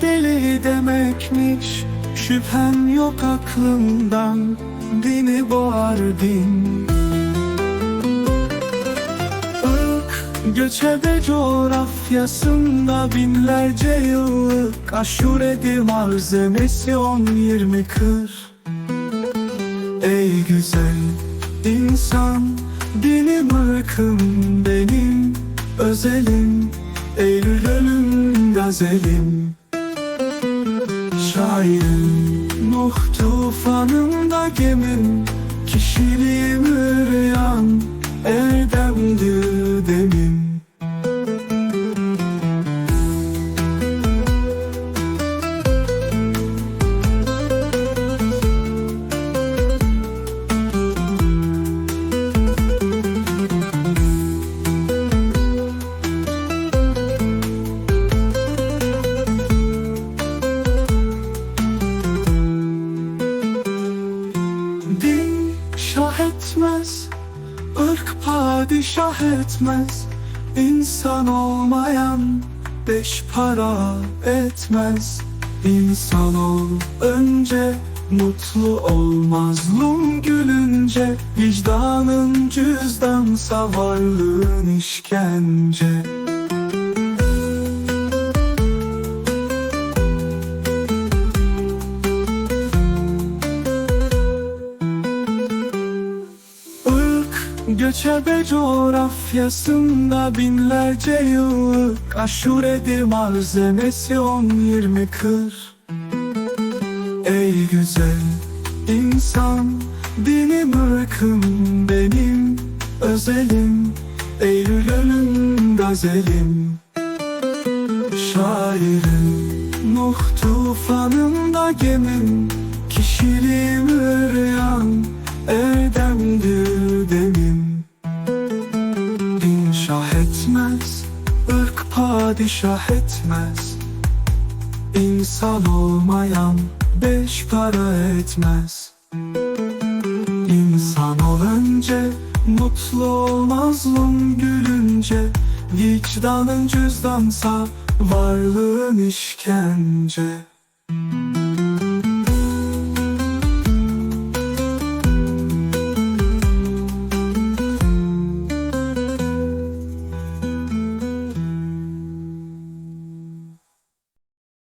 şey demekmiş. Şüphem yok aklımdan Beni boğar din. Irk göçebe coğrafyasında Binlerce yıllık aşuredi malzemesi on yirmi kır. Ey güzel insan Benim ırkım benim. Özelim Eylül ölüm gazelim Şairim Nuh tufanında gemim Kişiliğim rüyan Erdemdir etmez ırk padişah etmez İnsan olmayan beş para etmez. İnsan ol önce Mutlu ol mazlum gülünce Vicdanın cüzdansa varlığın işkence göçebe coğrafyasında binlerce yıllık Aşuredir malzemesi on yirmi kır. Ey güzel insan benim ırkım benim özelim Eylül ölüm gazelim Şairim Nuh tufanında gemim Kişiliğim rüyan padişah etmez. İnsan olmayan beş para etmez. İnsan ol önce Mutlu ol mazlum gülünce. Vicdanın cüzdansa Varlığın işkence